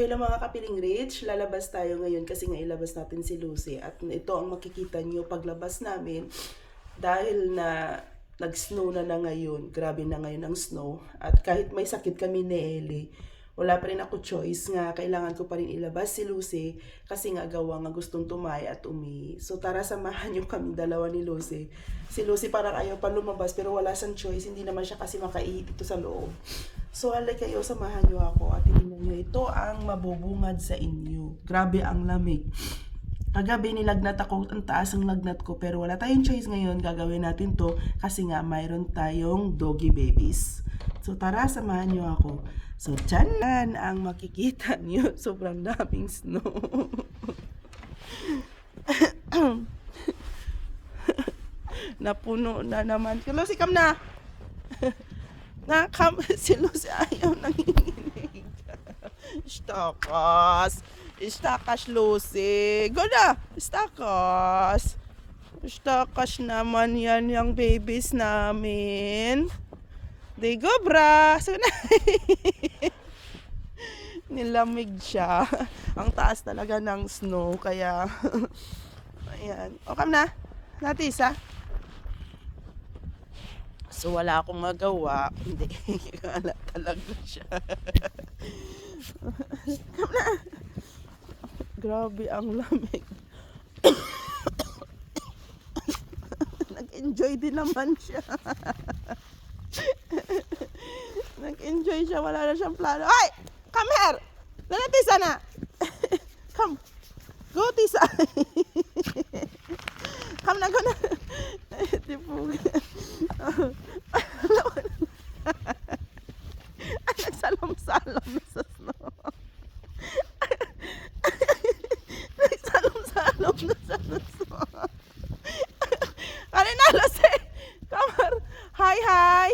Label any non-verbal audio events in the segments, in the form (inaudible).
hello mga kapiling rich, lalabas tayo ngayon kasi nga ilabas natin si Lucy at ito ang makikita nyo paglabas namin dahil na nag-snow na na ngayon, grabe na ngayon ang snow. At kahit may sakit kami ni Ellie, wala pa rin ako choice nga kailangan ko pa rin ilabas si Lucy kasi nga gawa nga gustong tumay at umi. So tara samahan nyo kami dalawa ni Lucy. Si Lucy parang ayaw pa lumabas pero wala siyang choice, hindi naman siya kasi makaihi dito sa loob. So halika kayo, samahan nyo ako at tingnan nyo, ito ang mabubungad sa inyo. Grabe ang lamig. Kagabi nilagnat ako, ang taas ang lagnat ko pero wala tayong choice ngayon, gagawin natin to kasi nga mayroon tayong doggy babies. So tara, samahan nyo ako. So dyan ang makikita nyo, (laughs) sobrang daming snow. (laughs) Napuno na naman. Lucy, come na! (laughs) na, come. Si Lucy ayaw nanginginig. Stakas. Stakas, Lucy. Go na. Stakas. Stakas naman yan yung babies namin. They go, bra. So na. (laughs) Nilamig siya. Ang taas talaga ng snow. Kaya, (laughs) ayan. O, come na. Natisa. So, wala akong magawa. Hindi. (laughs) Wala talaga siya. come na. Grabe ang lamig. (coughs) Nag-enjoy din naman siya. Nag-enjoy siya. Wala na siyang plano. Ay! Come here! Lala, Tisa na! (laughs) Come. Go, Tisa. (laughs) Come na, go na. (laughs) Tipog. Nagsalom-salom na sa snow. nagsalom-salom na sa snow. Ano na, Lucy? Come here. Hi, hi.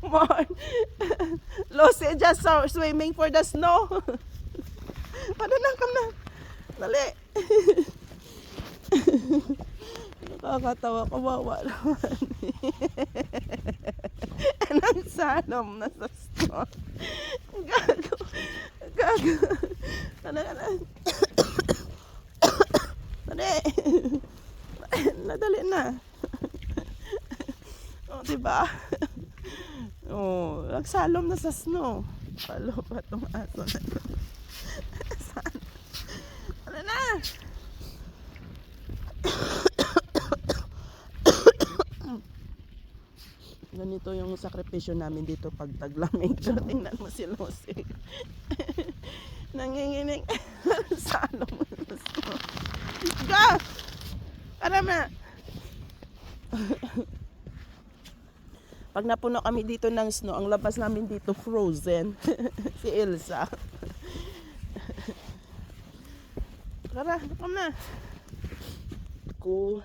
Come on. Lucy just uh, swimming for the snow. (laughs) ano na, come na. Dali. (laughs) Nakakatawa, kawawa naman. (laughs) Anong salom na sa snow? Gago. Gago. Ano, ano. (coughs) Dali. (coughs) Nadali na. O, oh, diba? Oh, nagsalom na sa snow. Palo pa aso na to. Saan? Ano na? Ganito yung sakripisyo namin dito pag taglamig. So, tingnan mo si Lucy. Nanginginig. Salom na sa snow. Go! Para. Pag napuno kami dito ng snow, ang labas namin dito frozen. (laughs) si Elsa. Tara, come na. Cool.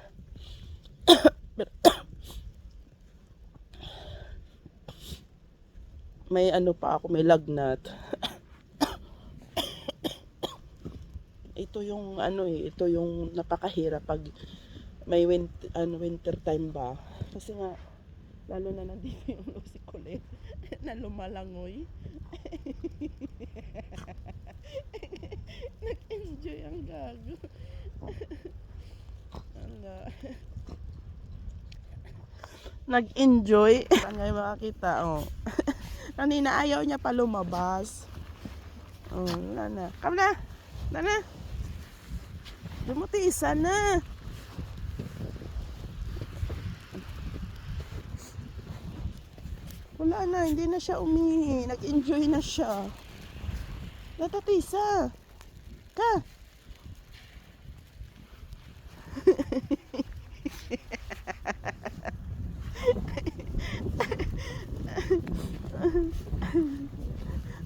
(coughs) may ano pa ako, may lagnat. (coughs) ito yung ano eh, ito yung napakahirap pag may winter, ano, winter time ba. Kasi nga, lalo na nandito yung Lucy Colette (laughs) na lumalangoy. (laughs) Nag-enjoy ang gago. Ala. (laughs) Nag-enjoy. Saan ngayon makakita? Oh. Kanina ayaw niya pa lumabas. Oh, wala na. Come na. Wala na. Dumutisan na. Wala na, hindi na siya umihi. Nag-enjoy na siya. Natatisa. Ka.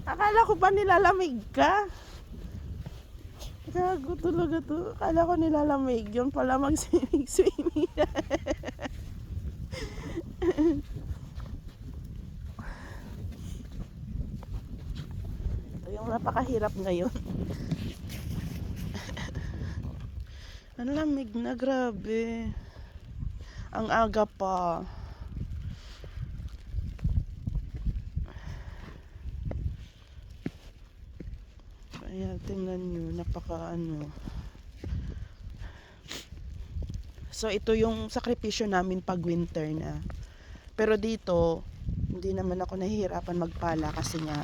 Akala ko pa nilalamig ka. Gago talaga to. Akala ko nilalamig. Yun pala mag-swimming-swimming. (laughs) Ito yung napakahirap ngayon. (laughs) Ang lamig na, grabe. Ang aga pa. Ayan, tingnan nyo, napaka ano. So, ito yung sakripisyo namin pag winter na. Pero dito, hindi naman ako nahihirapan magpala kasi nga,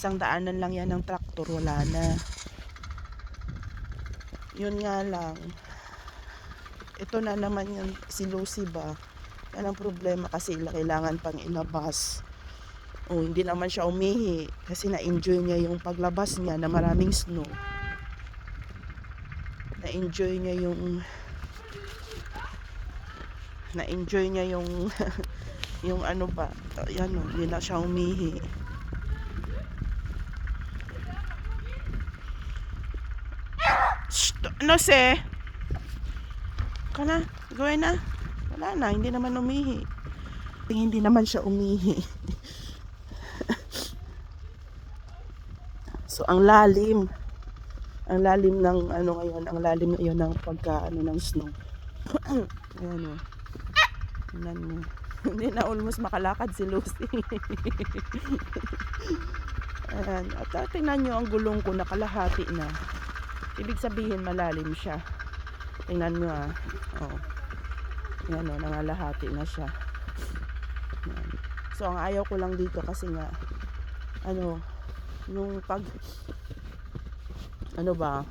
isang daanan lang yan ng traktor, wala na. Yun nga lang, ito na naman yung si Lucy ba, yan ang problema kasi ila- kailangan pang ilabas. Oh, hindi naman siya umihi kasi na-enjoy niya yung paglabas niya na maraming snow. Na-enjoy niya yung na-enjoy niya yung (laughs) yung ano ba, yan o, hindi na siya umihi. Ano se? Ka na, gawin na. Wala na, hindi naman umihi. Hindi naman siya umihi. (laughs) So ang lalim. Ang lalim ng ano ngayon, ang lalim ngayon ng pagka ano ng snow. (clears throat) Ayan o. Tingnan mo. (laughs) Hindi na almost makalakad si Lucy. (laughs) Ayan. At tingnan nyo ang gulong ko nakalahati na. Ibig sabihin malalim siya. Tingnan nyo ah. Oh. Ayan o, nangalahati na siya. Ayan. So ang ayaw ko lang dito kasi nga ano, yung pag ano ba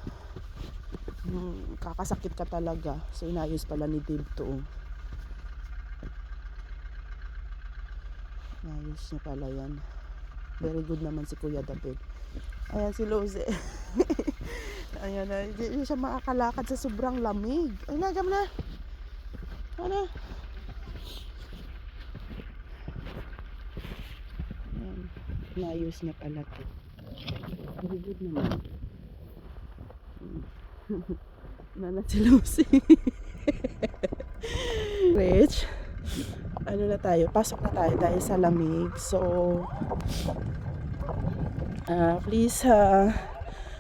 yung kakasakit ka talaga so inayos pala ni Dave to oh. inayos niya pala yan very good naman si Kuya David ayan si Lose (laughs) ayan na hindi siya makakalakad sa sobrang lamig ay nagam na ano ayan inayos niya pala to very naman Nana si Lucy. Rich. Ano na tayo? Pasok na tayo dahil sa lamig. So, ah please, ah,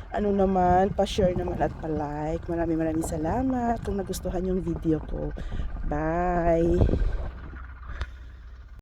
ano naman, pa-share naman at pa-like. Maraming maraming salamat kung nagustuhan yung video ko. Bye!